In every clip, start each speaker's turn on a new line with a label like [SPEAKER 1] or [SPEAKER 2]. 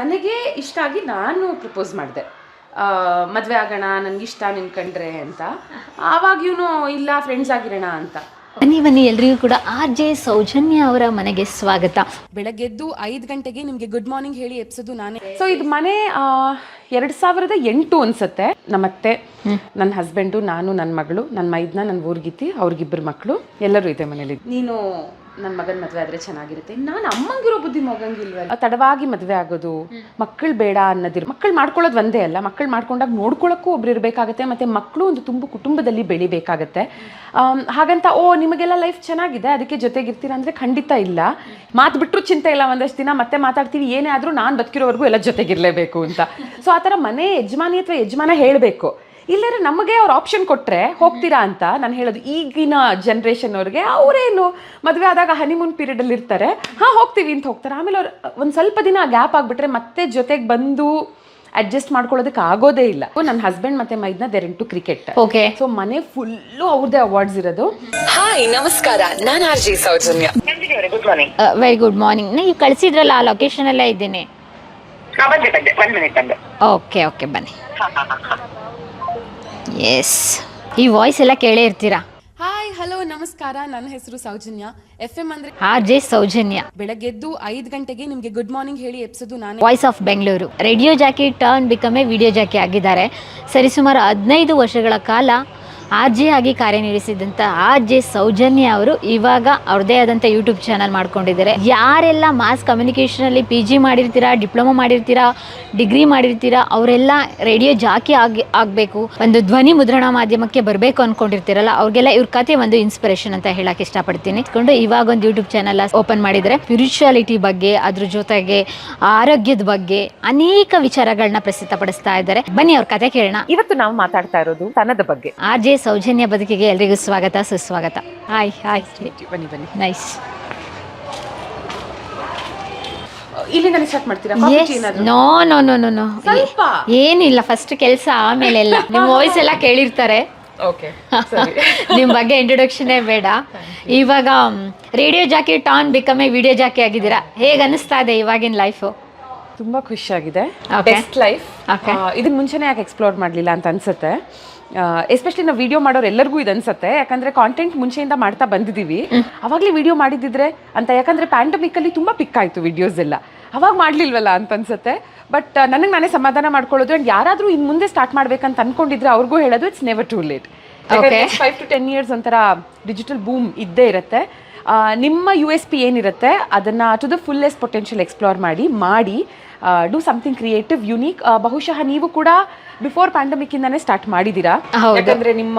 [SPEAKER 1] ನನಗೆ ಇಷ್ಟ ಆಗಿ ನಾನು ಪ್ರಪೋಸ್ ಮಾಡಿದೆ. ಮದುವೆ ಆಗೋಣ ನನಗಿಷ್ಟ ನಿನ್ ಕಂಡ್ರೆ ಅಂತ. ಆವಾಗ ಇವನು ಇಲ್ಲ ಫ್ರೆಂಡ್ಸ್ ಆಗಿರೋಣ ಅಂತ.
[SPEAKER 2] ಬನ್ನಿ ಬನ್ನಿ ಎಲ್ರಿಗೂ ಕೂಡ ಆರ್ ಜೆ ಸೌಜನ್ಯ ಅವರ ಮನೆಗೆ ಸ್ವಾಗತ.
[SPEAKER 1] ಬೆಳಗ್ಗೆದ್ದು ಐದು ಗಂಟೆಗೆ ನಿಮಗೆ ಗುಡ್ ಮಾರ್ನಿಂಗ್ ಹೇಳಿ ಎಪ್ಸೋದು ನಾನೇ. ಸೊ ಇದು ಮನೆ ಎರಡು ಸಾವಿರದ ಎಂಟು ಅನ್ಸುತ್ತೆ. ನಮ್ಮತ್ತೆ ನನ್ನ ಹಸ್ಬೆಂಡು ನಾನು ನನ್ನ ಮಗಳು ನನ್ನ ಮೈದ್ನ ನನ್ನ ಊರ್ಗಿತಿ ಅವ್ರಿಗಿಬ್ಬರು ಮಕ್ಕಳು ಎಲ್ಲರೂ ಇದೆ ಮನೇಲಿ. ನೀನು ನನ್ನ ಮಗನ ಮದುವೆ ಆದ್ರೆ ಚೆನ್ನಾಗಿರುತ್ತೆ. ನಾನು ಅಮ್ಮಂಗಿರೋ ಬುದ್ಧಿ ಮಗಂಗಿಲ್ವಲ್ಲ? ತಡವಾಗಿ ಮದುವೆ ಆಗೋದು ಮಕ್ಕಳು ಬೇಡ ಅನ್ನೋದಿರ್ ಮಕ್ಕಳು ಮಾಡ್ಕೊಳ್ಳೋದು ಒಂದೇ ಅಲ್ಲ ಮಕ್ಕಳು ಮಾಡ್ಕೊಂಡಾಗ ನೋಡ್ಕೊಳ್ಳೋಕ್ಕೂ ಒಬ್ರು ಇರಬೇಕಾಗತ್ತೆ ಮತ್ತೆ ಮಕ್ಕಳು ಒಂದು ತುಂಬ ಕುಟುಂಬದಲ್ಲಿ ಬೆಳಿಬೇಕಾಗತ್ತೆ. ಹಾಗಂತ ಓ ನಿಮಗೆಲ್ಲ ಲೈಫ್ ಚೆನ್ನಾಗಿದೆ ಅದಕ್ಕೆ ಜೊತೆಗಿರ್ತೀರಾ ಅಂದ್ರೆ ಖಂಡಿತ ಇಲ್ಲ. ಮಾತು ಬಿಟ್ಟರು ಚಿಂತೆ ಇಲ್ಲ ಒಂದಷ್ಟು ದಿನ ಮತ್ತೆ ಮಾತಾಡ್ತೀವಿ ಏನೇ ಆದರೂ ನಾನು ಬದುಕಿರೋವರೆಗೂ ಎಲ್ಲ ಜೊತೆಗಿರಲೇಬೇಕು ಅಂತ. ಸೊ ಆ ಥರ ಮನೆ ಯಜಮಾನಿ ಅಥವಾ ಯಜಮಾನ ಹೇಳಬೇಕು. ಇಲ್ಲದ್ರೆ ನಮಗೆ ಅವ್ರು ಆಪ್ಷನ್ ಕೊಟ್ರೆ ಹೋಗ್ತೀರಾ ಅಂತ ನಾನು ಹೇಳೋದು. ಈಗಿನ ಜನ್ರೇಷನ್ ಅವ್ರಿಗೆ ಅವರೇನು ಮದುವೆ ಆದಾಗ ಹನಿಮೂನ್ ಪೀರಿಯಡ್ ಅಲ್ಲಿ ಇರ್ತಾರೆ. ಹಾ ಹೋಗ್ತೀವಿ ಅಂತ ಹೋಗ್ತಾರೆ. ಆಮೇಲೆ ಅವ್ರು ಒಂದು ಸ್ವಲ್ಪ ದಿನ ಗ್ಯಾಪ್ ಆಗ್ಬಿಟ್ರೆ ಮತ್ತೆ ಜೊತೆಗೆ ಬಂದು ಅಡ್ಜಸ್ಟ್ ಮಾಡ್ಕೊಳ್ಳೋದಕ್ಕೆ ಆಗೋದೇ ಇಲ್ಲ. ನನ್ನ ಹಸ್ಬೆಂಡ್ ಮತ್ತೆ ಮೈದ್ನ they're to cricket
[SPEAKER 2] okay
[SPEAKER 1] so ಮನೆ ಫುಲ್ಲು ಅವ್ರದೇ ಅವಾರ್ಡ್ಸ್ ಇರೋದು.
[SPEAKER 3] ಹಾಯ್ ನಮಸ್ಕಾರ. ನಾನು R J Soujanya.
[SPEAKER 4] Good morning
[SPEAKER 2] very good morning ನೀವು ಕಳಿಸಿದ್ರಲ್ಲ ಆ ಲೊಕೇಶನ್ ಎಲ್ಲ ಇದ್ದೀನಿ.
[SPEAKER 4] ಹಾ ಬಂದೆ ಬಂದೆ. ಒನ್ ಮಿನಿಟ್ ಬಂದೆ.
[SPEAKER 2] ಓಕೆ ಓಕೆ ಬನ್ನಿ. ಎಸ್ ಈ ವಾಯ್ಸ್ ಎಲ್ಲ ಕೇಳೇ ಇರ್ತೀರಾ?
[SPEAKER 1] ಹಾಯ್ ಹಲೋ ನಮಸ್ಕಾರ. ನನ್ನ ಹೆಸರು ಸೌಜನ್ಯ. ಎಫ್ ಎಂ ಅಂದ್ರೆ
[SPEAKER 2] ಆರ್ ಜೆ ಸೌಜನ್ಯ.
[SPEAKER 1] ಬೆಳಗ್ಗೆದ್ದು ಐದು ಗಂಟೆಗೆ ನಿಮಗೆ ಗುಡ್ ಮಾರ್ನಿಂಗ್ ಹೇಳಿ ಎಪ್ಸೋದು ನಾನು.
[SPEAKER 2] Voice of Bengaluru radio jockey turn become a video jockey ಆಗಿದ್ದಾರೆ. ಸರಿಸುಮಾರು ಹದಿನೈದು ವರ್ಷಗಳ ಕಾಲ ಆಗಿ ಕಾರ್ಯನಿರ್ವಹಿಸಿದಂಥ ಆರ್ ಜೆ ಸೌಜನ್ಯ ಅವರು ಇವಾಗ ಅವ್ರದೇ ಆದಂಥ ಯೂಟ್ಯೂಬ್ ಚಾನಲ್ ಮಾಡ್ಕೊಂಡಿದ್ದಾರೆ. ಯಾರೆಲ್ಲ ಮಾಸ್ ಕಮ್ಯುನಿಕೇಷನಲ್ಲಿ ಪಿ ಜಿ ಮಾಡಿರ್ತೀರಾ ಡಿಪ್ಲೊಮಾ ಮಾಡಿರ್ತೀರಾ ಡಿಗ್ರಿ ಮಾಡಿರ್ತೀರಾ ಅವರೆಲ್ಲ ರೇಡಿಯೋ ಜಾಕಿ ಆಗಿ ಆಗಬೇಕು. ಒಂದು ಧ್ವನಿ ಮುದ್ರಣ ಮಾಧ್ಯಮಕ್ಕೆ ಬರಬೇಕು ಅಂದ್ಕೊಂಡಿರ್ತೀರಲ್ಲ ಅವ್ರಿಗೆಲ್ಲ ಇವ್ರ ಕತೆ ಒಂದು ಇನ್ಸ್ಪಿರೇಷನ್ ಅಂತ ಹೇಳಕ್ಕೆ ಇಷ್ಟಪಡ್ತೀನಿ. ಇಟ್ಕೊಂಡು ಇವಾಗ ಒಂದು ಯೂಟ್ಯೂಬ್ ಚಾನಲ್ ಓಪನ್ ಮಾಡಿದರೆ ಸ್ಪಿರಿಚುಯಾಲಿಟಿ ಬಗ್ಗೆ ಅದ್ರ ಜೊತೆಗೆ ಆರೋಗ್ಯದ ಬಗ್ಗೆ ಅನೇಕ ವಿಚಾರಗಳನ್ನ ಪ್ರಸ್ತುತಪಡಿಸ್ತಾ ಇದ್ದಾರೆ. ಬನ್ನಿ ಅವ್ರ ಕತೆ ಕೇಳೋಣ.
[SPEAKER 1] ಇವತ್ತು ನಾವು ಮಾತಾಡ್ತಾ ಇರೋದು ತನದ ಬಗ್ಗೆ.
[SPEAKER 2] ಆರ್ ಜೆ ಸೌಜನ್ಯ ಬದುಕಿಗೆ ಎಲ್ರಿಗೂ ಸ್ವಾಗತ ಸುಸ್ವಾಗತ. ಹಾಯ್ ಹಾಯ್
[SPEAKER 1] ಬನ್ನಿ ಬನ್ನಿ.
[SPEAKER 2] ನೈಸ್
[SPEAKER 1] ಸ್ಟಾರ್ಟ್ ಮಾಡ್ತೀರಾ? ಏನಾದ್ರು?
[SPEAKER 2] No no no no no
[SPEAKER 1] ಸ್ವಲ್ಪ.
[SPEAKER 2] ಏನಿಲ್ಲ ಫಸ್ಟ್ ಕೆಲಸ ಆಮೇಲೆ ಎಲ್ಲ ನಿಮ್ಮ ವಾಯ್ಸ್ ಎಲ್ಲ ಕೇಳಿರ್ತಾರೆ.
[SPEAKER 1] ಸರಿ.
[SPEAKER 2] ನಿಮ್ಮ ಬಗ್ಗೆ ಇಂಟ್ರೊಡಕ್ಷನೇ ಬೇಡ. ಇವಾಗ radio jockey turn become video jockey ಆಗಿದ್ದೀರಾ? ಹೇಗೆ ಅನಿಸ್ತಾ ಇದೆ ಇವಾಗಿನ ಲೈಫು
[SPEAKER 1] ತುಂಬಾ ಖುಷಿಯಾಗಿದೆ. Best life. ಇದನ್ನ ಮುಂಚೆನೇ ಯಾಕೆ ಎಕ್ಸ್ಪ್ಲೋರ್ ಮಾಡಲಿಲ್ಲ ಅಂತ ಅನ್ಸುತ್ತೆ. ಎಸ್ಪೆಷಲಿ ನಾವು ವಿಡಿಯೋ ಮಾಡೋರು ಎಲ್ಲರಿಗೂ ಇದು ಅನ್ಸುತ್ತೆ. ಯಾಕಂದ್ರೆ ಕಾಂಟೆಂಟ್ ಮುಂಚೆಯಿಂದ ಮಾಡ್ತಾ ಬಂದಿದ್ದೀವಿ ಅವಾಗಲೇ ವಿಡಿಯೋ ಮಾಡಿದ್ದಿದ್ರೆ ಅಂತ ಯಾಕಂದ್ರೆ ಪ್ಯಾಂಡಮಿಕ್ ಅಲ್ಲಿ ತುಂಬಾ ಪಿಕ್ ಆಯ್ತು ವಿಡಿಯೋಸ್ ಎಲ್ಲ. ಅವಾಗ ಮಾಡ್ಲಿಲ್ವಲ್ಲ ಅಂತ ಅನ್ಸುತ್ತೆ. ಬಟ್ ನನಗೆ ನಾನೇ ಸಮಾಧಾನ ಮಾಡ್ಕೊಳ್ಳೋದು ಅಂಡ್ ಯಾರಾದರೂ ಇನ್ನು ಮುಂದೆ ಸ್ಟಾರ್ಟ್ ಮಾಡ್ಬೇಕಂತ ಅನ್ಕೊಂಡಿದ್ರೆ ಅವ್ರಿಗೂ ಹೇಳೋದು it's never too late. Five to ten years ಒಂಥರ ಡಿಜಿಟಲ್ ಬೂಮ್ ಇದ್ದೇ ಇರುತ್ತೆ. ನಿಮ್ಮ ಯು ಎಸ್ ಪಿ ಏನಿರುತ್ತೆ ಅದನ್ನ to the fullest potential explore ಮಾಡಿ ಮಾಡಿ ಡೂ ಸಮಥಿಂಗ್ ಕ್ರಿಯೇಟಿವ್ ಯುನೀಕ್ ಬಹುಶಃ ನೀವು ಕೂಡ ಬಿಫೋರ್ ಪ್ಯಾಂಡಮಿಕ್ ಇಂದಾನೆ ಸ್ಟಾರ್ಟ್ ಮಾಡಿದ್ದೀರಾ. ಯಾಕಂದ್ರೆ ನಿಮ್ಮ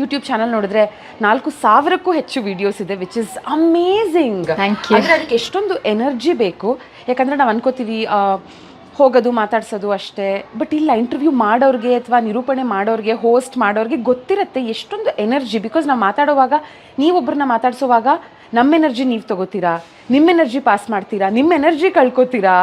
[SPEAKER 1] ಯೂಟ್ಯೂಬ್ ಚಾನಲ್ ನೋಡಿದ್ರೆ ನಾಲ್ಕು ಸಾವಿರಕ್ಕೂ ಹೆಚ್ಚು ವಿಡಿಯೋಸ್ ಇದೆ ವಿಚ್ ಇಸ್ ಅಮೇಝಿಂಗ್. ಅಂದ್ರೆ ಅದಕ್ಕೆ ಎಷ್ಟೊಂದು ಎನರ್ಜಿ ಬೇಕು. ಯಾಕಂದ್ರೆ ನಾವು ಅನ್ಕೋತೀವಿ ಹೋಗೋದು ಮಾತಾಡ್ಸೋದು ಅಷ್ಟೇ. ಬಟ್ ಇಲ್ಲ ಇಂಟರ್ವ್ಯೂ ಮಾಡೋರಿಗೆ ಅಥವಾ ನಿರೂಪಣೆ ಮಾಡೋರಿಗೆ ಹೋಸ್ಟ್ ಮಾಡೋರಿಗೆ ಗೊತ್ತಿರುತ್ತೆ ಎಷ್ಟೊಂದು ಎನರ್ಜಿ ಬಿಕಾಸ್ ನಾವು ಮಾತಾಡುವಾಗ ನೀವೊಬ್ಬರನ್ನ ಮಾತಾಡ್ಸೋವಾಗ ನಮ್ಮ ಎನರ್ಜಿ ನೀವು ತಗೋತೀರಾ? ನಿಮ್ಮ ಎನರ್ಜಿ ಪಾಸ್ ಮಾಡ್ತೀರಾ? ನಿಮ್ಮ ಎನರ್ಜಿ ಕಳ್ಕೊತೀರಾ?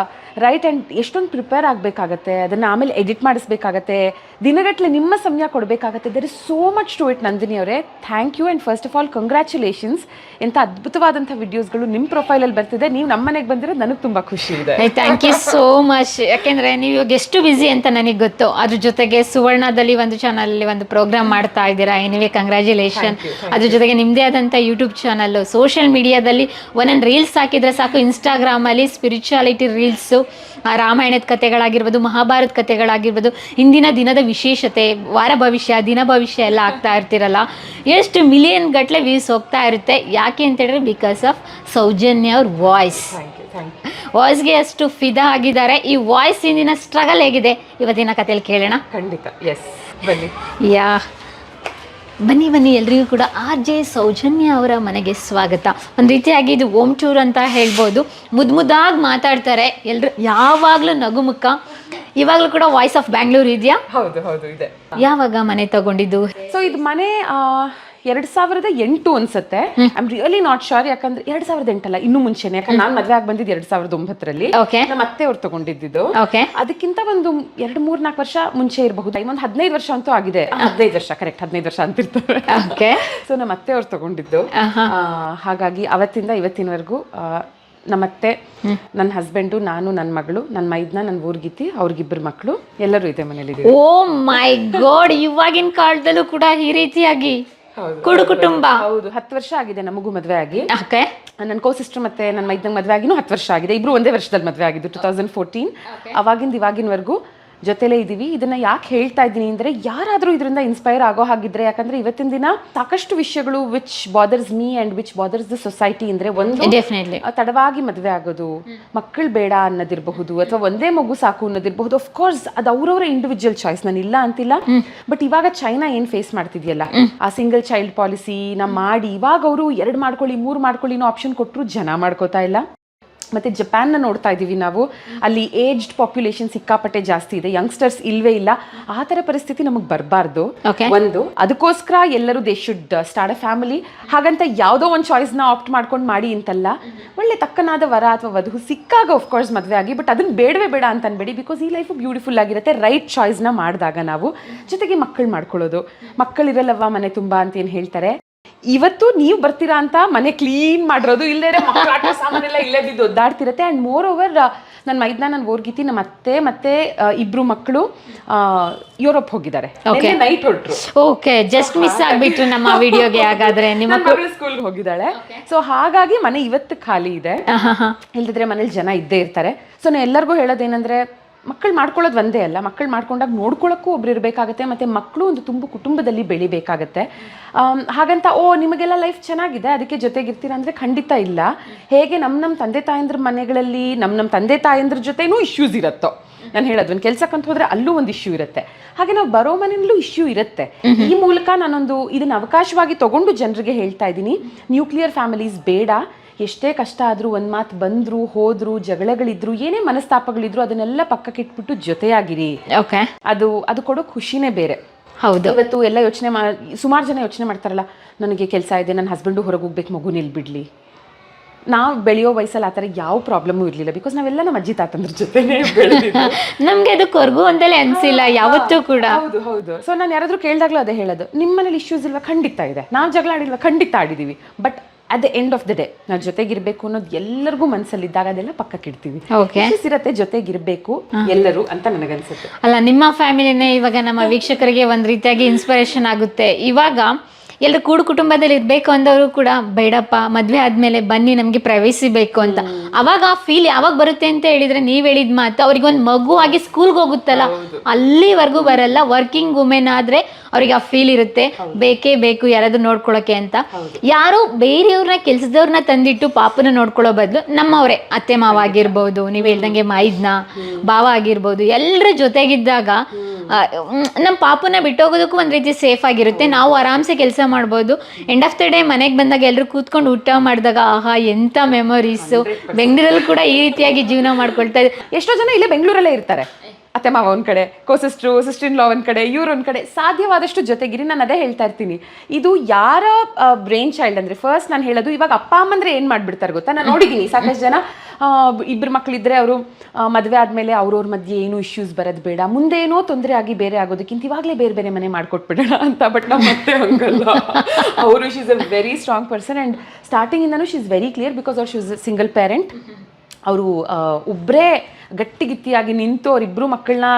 [SPEAKER 1] ರೈಟ್ ಆ್ಯಂಡ್ ಎಷ್ಟೊಂದು ಪ್ರಿಪೇರ್ ಆಗಬೇಕಾಗತ್ತೆ ಅದನ್ನು ಆಮೇಲೆ ಎಡಿಟ್ ಮಾಡಿಸ್ಬೇಕಾಗತ್ತೆ ದಿನಗಟ್ಟಲೆ ನಿಮ್ಮ ಸಮಯ ಕೊಡಬೇಕಾಗತ್ತೆ. There is so much to it Nandini ಅವರೇ. Thank you and first of all congratulations ಎಂಥ ಅದ್ಭುತವಾದಂಥ ವಿಡಿಯೋಸ್ಗಳು ನಿಮ್ಮ ಪ್ರೊಫೈಲಲ್ಲಿ ಬರ್ತಿದೆ. ನೀವು ನಮ್ಮ ಮನೆಗೆ ಬಂದಿರೋದು ನನಗೆ ತುಂಬ ಖುಷಿ ಇದೆ.
[SPEAKER 2] ಥ್ಯಾಂಕ್ ಯು ಸೋ ಮಚ್ ಯಾಕೆಂದ್ರೆ ನೀವು ಇವಾಗ ಎಷ್ಟು ಬ್ಯುಸಿ ಅಂತ ನನಗೆ ಗೊತ್ತು. ಅದ್ರ ಜೊತೆಗೆ ಸುವರ್ಣದಲ್ಲಿ ಒಂದು ಚಾನಲಲ್ಲಿ ಒಂದು ಪ್ರೋಗ್ರಾಮ್ ಮಾಡ್ತಾ ಇದ್ದೀರಾ? ಏನಿವೆ ಕಂಗ್ರ್ಯಾಚುಲೇಷನ್ ಅದ್ರ ಜೊತೆಗೆ ನಿಮ್ಮದೇ ಆದಂಥ ಯೂಟ್ಯೂಬ್ ಚಾನಲ್ಲು ಸೋಷಿಯಲ್ ಮೀಡಿಯಾದಲ್ಲಿ ಒಂದೊಂದು ರೀಲ್ಸ್ ಹಾಕಿದರೆ ಸಾಕು. ಇನ್ಸ್ಟಾಗ್ರಾಮಲ್ಲಿ ಸ್ಪಿರಿಚುಯಾಲಿಟಿ ರೀಲ್ಸು ರಾಮಾಯಣದ ಕಥೆಗಳಾಗಿರ್ಬೋದು ಮಹಾಭಾರತ ಕಥೆಗಳಾಗಿರ್ಬೋದು ಇಂದಿನ ದಿನದ ವಿಶೇಷತೆ ವಾರ ಭವಿಷ್ಯ ದಿನ ಭವಿಷ್ಯ ಎಲ್ಲ ಆಗ್ತಾ ಇರ್ತಿರಲ್ಲ ಎಷ್ಟು ಮಿಲಿಯನ್ ಗಟ್ಟಲೆ ವ್ಯೂಸ್ ಹೋಗ್ತಾ ಇರುತ್ತೆ. ಯಾಕೆ ಅಂತ ಹೇಳಿದ್ರೆ ಬಿಕಾಸ್ ಆಫ್ ಸೌಜನ್ಯ ಅವ್ರ ವಾಯ್ಸ್ ವಾಯ್ಸ್ಗೆ ಅಷ್ಟು ಫಿದಾ ಆಗಿದ್ದಾರೆ. ಈ ವಾಯ್ಸ್ ಇಂದಿನ ಸ್ಟ್ರಗಲ್ ಹೇಗಿದೆ? ಇವತ್ತಿನ ಕಥೆಯಲ್ಲಿ ಕೇಳೋಣ.
[SPEAKER 1] ಖಂಡಿತ ಎಸ್ ಬನ್ನಿ.
[SPEAKER 2] ಯಾ ಬನ್ನಿ ಬನ್ನಿ ಎಲ್ರಿಗೂ ಕೂಡ ಆರ್ ಜೆ ಸೌಜನ್ಯ ಅವರ ಮನೆಗೆ ಸ್ವಾಗತ. ಒಂದು ರೀತಿಯಾಗಿ ಇದು ಓಮ್ ಟೂರ್ ಅಂತ ಹೇಳ್ಬೋದು. ಮುದ್ದು ಮುದ್ದಾಗಿ ಮಾತಾಡ್ತಾರೆ. ಎಲ್ರು ಯಾವಾಗಲೂ ನಗುಮುಖ. ಇವಾಗಲೂ ಕೂಡ ವಾಯ್ಸ್ ಆಫ್ ಬ್ಯಾಂಗ್ಳೂರ್ ಇದೆಯಾ?
[SPEAKER 1] ಹೌದು ಹೌದು ಇದೆ.
[SPEAKER 2] ಯಾವಾಗ ಮನೆ ತಗೊಂಡಿದ್ದು?
[SPEAKER 1] ಸೊ ಇದು ಮನೆ ಎರಡ್ ಸಾವಿರದ ಎಂಟು ಅನ್ಸುತ್ತೆ. I am really not sure ಯಾಕಂದ್ರೆ ಎರಡ್ ಸಾವಿರದ ಎಂಟಲ್ಲ ಇನ್ನೂ ಮುಂಚೆನೆ. ಯಾಕಂದ್ರೆ ನಾನು ಮದ್ವೆ ಆಗಿ ಬಂದಿದ್ದು ಎರಡ್ ಸಾವಿರದ ಒಂಬತ್ತರಲ್ಲಿ. ನಮ್ಮ ಅತ್ತೆ ಅವ್ರು ತಗೊಂಡಿದ್ದು ಅದಕ್ಕಿಂತ ಒಂದು ಎರಡ್ ಮೂರ್ ನಾಲ್ಕು ವರ್ಷ ಮುಂಚೆ ಇರಬಹುದು. ಒಂದು ಹದಿನೈದು ವರ್ಷ ಅಂತೂ ಆಗಿದೆ. ಹದಿನೈದು ವರ್ಷ ಕರೆಕ್ಟ್ ಹದಿನೈದು ವರ್ಷ
[SPEAKER 2] ಅಂತಿರ್ತಾರೆ
[SPEAKER 1] ಸೊ ನಮ್ಮ ಅತ್ತೆ ಅವ್ರು ತಗೊಂಡಿದ್ದು. ಹಾಗಾಗಿ ಅವತ್ತಿಂದ ಇವತ್ತಿನವರೆಗೂ ನಮ್ಮತ್ತೆ ನನ್ನ ಹಸ್ಬೆಂಡು ನಾನು ನನ್ನ ಮಗಳು ನನ್ನ ಮೈದ್ನ ನನ್ನ ಊರ್ಗಿತಿ ಅವ್ರಿಗಿಬ್ಬರು ಮಕ್ಕಳು ಎಲ್ಲರೂ ಇದೆ ಮನೇಲಿ
[SPEAKER 2] ಓ ಮೈ ಗಾಡ್ ಇವಾಗಿನ ಕಾಲದಲ್ಲೂ ಕೂಡ ಈ ರೀತಿಯಾಗಿ. ಕುಡು ಕುಟುಂಬ.
[SPEAKER 1] ಹೌದು ಹತ್ತು ವರ್ಷ ಆಗಿದೆ ನಮಗೂ ಮದುವೆ ಆಗಿ.
[SPEAKER 2] ಓಕೆ
[SPEAKER 1] ನನ್ನ ಕೋ ಸಿಸ್ಟರ್ ಮತ್ತೆ ನನ್ನ ಮೈದ್ನಂಗೆ ಮದುವೆ ಆಗಿನೂ ಹತ್ತು ವರ್ಷ ಆಗಿದೆ. ಇಬ್ರು ಒಂದೇ ವರ್ಷದಲ್ಲಿ ಮದುವೆ ಆಗಿದ್ದು ಟೂ ತೌಸಂಡ್ ಫೋರ್ಟೀನ್ ಅವಾಗಿಂದ ಇವಾಗಿನವರೆಗೂ ಜೊತೆಲೇ ಇದೀವಿ. ಇದನ್ನ ಯಾಕೆ ಹೇಳ್ತಾ ಇದ್ದೀನಿ ಅಂದ್ರೆ ಯಾರಾದರೂ ಇದರಿಂದ ಇನ್ಸ್ಪೈರ್ ಆಗೋ ಹಾಗಿದ್ರೆ ಯಾಕಂದ್ರೆ ಇವತ್ತಿನ ದಿನ ಸಾಕಷ್ಟು ವಿಷಯಗಳು which bothers me and which bothers the society ಅಂದ್ರೆ ಒಂದು
[SPEAKER 2] ಡೆಫಿನೆಟ್ಲಿ
[SPEAKER 1] ತಡವಾಗಿ ಮದುವೆ ಆಗೋದು ಮಕ್ಕಳು ಬೇಡ ಅನ್ನೋದಿರಬಹುದು ಅಥವಾ ಒಂದೇ ಮಗು ಸಾಕು ಅನ್ನೋದಿರಬಹುದು. ಆಫ್ ಕೋರ್ಸ್ ಅದು ಅವರವರ ಇಂಡಿವಿಜುವಲ್ ಚಾಯ್ಸ್ ನಾನು ಇಲ್ಲ ಅಂತಿಲ್ಲ. ಬಟ್ ಇವಾಗ ಚೈನಾ ಏನ್ ಫೇಸ್ ಮಾಡ್ತಿದ್ಯಲ್ಲ? ಆ ಸಿಂಗಲ್ ಚೈಲ್ಡ್ ಪಾಲಿಸಿ ನಾ ಮಾಡಿ. ಇವಾಗ ಅವರು ಎರಡು ಮಾಡ್ಕೊಳ್ಳಿ ಮೂರು ಮಾಡ್ಕೊಳ್ಳಿ ಆಪ್ಷನ್ ಕೊಟ್ಟರು ಜನ ಮಾಡ್ಕೋತಾ ಇಲ್ಲ. ಮತ್ತೆ ಜಪಾನ್ನ ನೋಡ್ತಾ ಇದ್ದೀವಿ ನಾವು. ಅಲ್ಲಿ ಏಜ್ಡ್ ಪಾಪ್ಯುಲೇಷನ್ ಸಿಕ್ಕಾಪಟ್ಟೆ ಜಾಸ್ತಿ ಇದೆ. ಯಂಗ್ಸ್ಟರ್ಸ್ ಇಲ್ವೇ ಇಲ್ಲ. ಆ ಥರ ಪರಿಸ್ಥಿತಿ ನಮಗೆ ಬರಬಾರ್ದು. ಒಂದು ಅದಕ್ಕೋಸ್ಕರ ಎಲ್ಲರೂ they should start a family ಹಾಗಂತ ಯಾವುದೋ ಒಂದು ಚಾಯ್ಸ್ನ ಆಪ್ಟ್ ಮಾಡ್ಕೊಂಡು ಮಾಡಿ ಅಂತಲ್ಲ. ಒಳ್ಳೆ ತಕ್ಕನಾದ ವರ ಅಥವಾ ವಧು ಸಿಕ್ಕಾಗ ಕೋರ್ಸ್ ಮದುವೆ ಆಗಿ ಬಟ್ ಅದನ್ನು ಬೇಡವೇ ಬೇಡ ಅಂತ ಅನ್ಬೇಡಿ ಬಿಕಾಸ್ ಈ ಲೈಫ್ ಬ್ಯೂಟಿಫುಲ್ ಆಗಿರುತ್ತೆ. ರೈಟ್ ಚಾಯ್ಸ್ನ ಮಾಡಿದಾಗ ನಾವು. ಜೊತೆಗೆ ಮಕ್ಕಳು ಮಾಡ್ಕೊಳ್ಳೋದು. ಮಕ್ಕಳಿರಲ್ಲವ್ವ ಮನೆ ತುಂಬಾ ಅಂತ ಏನು ಹೇಳ್ತಾರೆ. ಇವತ್ತು ನೀವು ಬರ್ತೀರಾ ಅಂತ ಮನೆ ಕ್ಲೀನ್ ಮಾಡಿರೋದು ಇಲ್ಲದೇ ಮಕ್ಕಳ ಆಟ ಸಾಮಾನೆಲ್ಲ ಇಲ್ಲೇ ಬಿದ್ದು ಒದ್ದಾಡ್ತಿರತ್ತೆ. ಆ್ಯಂಡ್ ಮೋರ್ ಓವರ್ ನನ್ನ ಮೈದ್ನ ನನ್ನ ಓರ್ಗಿತಿ ನಮ್ಮ ಅತ್ತೆ ಮತ್ತೆ ಇಬ್ರು ಮಕ್ಕಳು ಯುರೋಪ್ ಹೋಗಿದ್ದಾರೆ.
[SPEAKER 2] ಓಕೆ
[SPEAKER 1] ನೈಟ್ ಹೊರಟ್ರು.
[SPEAKER 2] ಓಕೆ ಜಸ್ಟ್ ಮಿಸ್ ಆಗ್ಬಿಟ್ರು ನಮ್ಮ ವಿಡಿಯೋಗೆ ಹಾಗಾದ್ರೆ. ನಿಮ್ಮ
[SPEAKER 1] ಮಕ್ಕಳು ಸ್ಕೂಲ್ಗೆ ಹೋಗಿದ್ದಾಳೆ. ಸೊ ಹಾಗಾಗಿ ಮನೆ ಇವತ್ತು ಖಾಲಿ ಇದೆ. ಇಲ್ದಿದ್ರೆ ಮನೇಲಿ ಜನ ಇದ್ದೇ ಇರ್ತಾರೆ. ಸೊ ನಾನು ಎಲ್ಲರಿಗೂ ಹೇಳೋದೇನೆಂದ್ರೆ ಮಕ್ಕಳು ಮಾಡ್ಕೊಳ್ಳೋದು ಒಂದೇ ಅಲ್ಲ ಮಕ್ಕಳು ಮಾಡ್ಕೊಂಡಾಗ ನೋಡ್ಕೊಳ್ಳೋಕ್ಕೂ ಒಬ್ರು ಇರಬೇಕಾಗತ್ತೆ ಮತ್ತು ಮಕ್ಕಳು ಒಂದು ತುಂಬ ಕುಟುಂಬದಲ್ಲಿ ಬೆಳಿಬೇಕಾಗತ್ತೆ. ಹಾಗಂತ ಓ ನಿಮಗೆಲ್ಲ ಲೈಫ್ ಚೆನ್ನಾಗಿದೆ ಅದಕ್ಕೆ ಜೊತೆಗಿರ್ತೀರ ಅಂದರೆ ಖಂಡಿತ ಇಲ್ಲ. ಹೇಗೆ ನಮ್ಮ ನಮ್ಮ ತಂದೆ ತಾಯಂದ್ರ ಮನೆಗಳಲ್ಲಿ ನಮ್ಮ ನಮ್ಮ ತಂದೆ ತಾಯಂದ್ರ ಜೊತೆನೂ ಇಶ್ಯೂಸ್ ಇರುತ್ತೋ. ನಾನು ಹೇಳೋದು ಒಂದು ಕೆಲಸಕ್ಕಂತ ಹೋದರೆ ಅಲ್ಲೂ ಒಂದು ಇಶ್ಯೂ ಇರುತ್ತೆ. ಹಾಗೆ ನಾವು ಬರೋ ಮನೆಯಲ್ಲೂ ಇಶ್ಯೂ ಇರುತ್ತೆ. ಈ ಮೂಲಕ ನಾನೊಂದು ಇದನ್ನು ಅವಕಾಶವಾಗಿ ತಗೊಂಡು ಜನರಿಗೆ ಹೇಳ್ತಾ ಇದ್ದೀನಿ. ನ್ಯೂಕ್ಲಿಯರ್ ಫ್ಯಾಮಿಲೀಸ್ ಬೇಡ. ಎಷ್ಟೇ ಕಷ್ಟ ಆದರೂ ಒಂದು ಮಾತು ಬಂದ್ರು ಹೋದ್ರು ಜಗಳಗಳಿದ್ರು ಏನೇ ಮನಸ್ತಾಪಗಳಿದ್ರು ಅದನ್ನೆಲ್ಲ ಪಕ್ಕಕ್ಕಿಟ್ಬಿಟ್ಟು ಜೊತೆಯಾಗಿರಿ.
[SPEAKER 2] ಓಕೆ
[SPEAKER 1] ಅದು ಅದು ಕೊಡೋ ಖುಷಿನೇ ಬೇರೆ.
[SPEAKER 2] ಹೌದು.
[SPEAKER 1] ಇವತ್ತು ಎಲ್ಲ ಯೋಚನೆ ಮಾ ಸುಮಾರು ಜನ ಯೋಚನೆ ಮಾಡ್ತಾರಲ್ಲ ನನಗೆ ಕೆಲಸ ಇದೆ ನನ್ನ ಹಸ್ಬೆಂಡು ಹೊರಗೆ ಹೋಗ್ಬೇಕು ಮಗು ನಿಲ್ಬಿಡ್ಲಿ. ನಾವು ಬೆಳೆಯೋ ವಯಸ್ಸಲ್ಲಿ ಆ ಥರ ಯಾವ ಪ್ರಾಬ್ಲಮ್ಮು ಇರಲಿಲ್ಲ ಬಿಕಾಸ್ ನಾವೆಲ್ಲ ನಮ್ಮ ಅಜ್ಜಿ ತಾತಂದ್ರ ಜೊತೆ ನಮಗೆ
[SPEAKER 2] ನಮ್ಗೆ ಅದು ಕೊರಗು ಅಂತಲೇ ಅನ್ಸಿಲ್ಲ ಯಾವತ್ತೂ ಕೂಡ.
[SPEAKER 1] ಹೌದು ಹೌದು. ಸೊ ನಾನು ಯಾರಾದ್ರೂ ಕೇಳಿದಾಗಲೂ ಅದೇ ಹೇಳೋದು ನಿಮ್ಮ ಮನೇಲಿ ಇಶ್ಯೂಸ್ ಇಲ್ವಾ? ಖಂಡಿತ ಇದೆ. ನಾವು ಜಗಳ ಆಡಿಲ್ವಾ? ಖಂಡಿತ ಆಡಿದೀವಿ. But at the end of the day ನಾವು ಜೊತೆಗಿರ್ಬೇಕು ಅನ್ನೋದು ಎಲ್ಲರಿಗೂ ಮನಸ್ಸಲ್ಲಿದ್ದಾಗ ಅದೆಲ್ಲ ಪಕ್ಕಕ್ಕಿಡ್ತೀವಿ ಇರತ್ತೆ ಜೊತೆಗಿರ್ಬೇಕು ಎಲ್ಲರೂ ಅಂತ ನನಗನ್ಸುತ್ತೆ.
[SPEAKER 2] ಅಲ್ಲ ನಿಮ್ಮ ಫ್ಯಾಮಿಲಿನೇ ಇವಾಗ ನಮ್ಮ ವೀಕ್ಷಕರಿಗೆ ಒಂದು ರೀತಿಯಾಗಿ ಇನ್ಸ್ಪಿರೇಷನ್ ಆಗುತ್ತೆ. ಇವಾಗ ಎಲ್ಲರೂ ಕೂಡು ಕುಟುಂಬದಲ್ಲಿ ಇರಬೇಕು ಅಂದವರು ಕೂಡ ಬೇಡಪ್ಪ ಮದುವೆ ಆದಮೇಲೆ ಬನ್ನಿ ನಮಗೆ ಪ್ರವೇಶಿ ಬೇಕು ಅಂತ ಅವಾಗ ಆ ಫೀಲ್ ಯಾವಾಗ ಬರುತ್ತೆ ಅಂತ ಹೇಳಿದ್ರೆ ನೀವು ಹೇಳಿದ ಮಾತು ಅವ್ರಿಗೆ ಒಂದು ಮಗು ಆಗಿ ಸ್ಕೂಲ್ಗೆ ಹೋಗುತ್ತಲ್ಲ ಅಲ್ಲಿವರೆಗೂ ಬರಲ್ಲ ವರ್ಕಿಂಗ್ ವುಮೆನ್ ಆದ್ರೆ ಅವ್ರಿಗೆ ಆ ಫೀಲ್ ಇರುತ್ತೆ. ಬೇಕೇ ಬೇಕು ಯಾರಾದ್ರೂ ನೋಡ್ಕೊಳಕ್ಕೆ ಅಂತ. ಯಾರು ಬೇರೆಯವ್ರನ್ನ ಕೆಲ್ಸದವ್ರನ್ನ ತಂದಿಟ್ಟು ಪಾಪನ ನೋಡ್ಕೊಳ್ಳೋ ಬದಲು ನಮ್ಮವರೇ ಅತ್ತೆ ಮಾವ ಆಗಿರ್ಬೋದು ನೀವು ಹೇಳ್ದಂಗೆ ಮೈದ್ನ ಭಾವ ಆಗಿರ್ಬೋದು ಎಲ್ಲರ ಜೊತೆಗಿದ್ದಾಗ ನಮ್ಮ ಪಾಪನ ಬಿಟ್ಟೋಗೋದಕ್ಕೂ ಒಂದು ರೀತಿ ಸೇಫ್ ಆಗಿರುತ್ತೆ. ನಾವು ಆರಾಮ್ಸೆ ಕೆಲಸ ಮಾಡ್ಬೋದು. ಎಂಡ್ ಆಫ್ ದ ಡೇ ಮನೆಗೆ ಬಂದಾಗ ಎಲ್ಲರೂ ಕೂತ್ಕೊಂಡು ಊಟ ಮಾಡಿದಾಗ ಆಹಾ ಎಂಥ ಮೆಮೊರೀಸು ಬೆಂಗಳೂರಲ್ಲಿ ಕೂಡ ಈ ರೀತಿಯಾಗಿ ಜೀವನ ಮಾಡ್ಕೊಳ್ತಾ ಇದೆ
[SPEAKER 1] ಎಷ್ಟೋ ಜನ ಇಲ್ಲೇ ಬೆಂಗಳೂರಲ್ಲೇ ಇರ್ತಾರೆ. ಅತ್ತೆ ಮಾವ ಒಂದು ಕಡೆ ಕೋಸಿಸ್ಟ್ರು ಸಿಸ್ಟರ್ ಇನ್ ಲಾ ಒಂದ್ ಕಡೆ, ಇವ್ರು ಒಂದ್ ಕಡೆ ಸಾಧ್ಯವಾದಷ್ಟು ಜೊತೆಗಿರಿ. ನಾನು ಅದೇ ಹೇಳ್ತಾ ಇರ್ತೀನಿ. ಇದು ಯಾರ ಬ್ರೈನ್ ಚೈಲ್ಡ್ ಅಂದ್ರೆ ಫಸ್ಟ್ ನಾನು ಹೇಳೋದು ಇವಾಗ ಅಪ್ಪ ಅಮ್ಮಂದ್ರೆ ಏನು ಮಾಡಿಬಿಡ್ತಾರೆ ಗೊತ್ತಾ? ನಾನು ನೋಡಿದ್ದೀನಿ ಸಾಕಷ್ಟು ಜನ. ಇಬ್ಬರು ಮಕ್ಕಳಿದ್ರೆ ಅವರು ಮದುವೆ ಆದಮೇಲೆ ಅವ್ರವ್ರ ಮಧ್ಯೆ ಏನು ಇಶ್ಯೂಸ್ ಬರೋದು ಬೇಡ. ಮುಂದೆ ಏನೋ ತೊಂದರೆ ಆಗಿ ಬೇರೆ ಆಗೋದಕ್ಕಿಂತ ಇವಾಗಲೇ ಬೇರೆ ಬೇರೆ ಮನೆ ಮಾಡಿಕೊಟ್ಬಿಡೋಣ ಅಂತ ಬಟ್ ನಾವು ಮತ್ತೆ ಹಂಗಲ್ಲ. ಅವರು she's a very strong person and ಸ್ಟಾರ್ಟಿಂಗಿಂದನೂ she is very clear because ಅವ್ರು ಶೀಸ್ ಅ ಸಿಂಗಲ್ ಪೇರೆಂಟ್ ಅವರು ಒಬ್ಬರೇ ಗಟ್ಟಿಗಿತ್ತಿಯಾಗಿ ನಿಂತು ಅವರಿಬ್ಬರು ಮಕ್ಕಳನ್ನ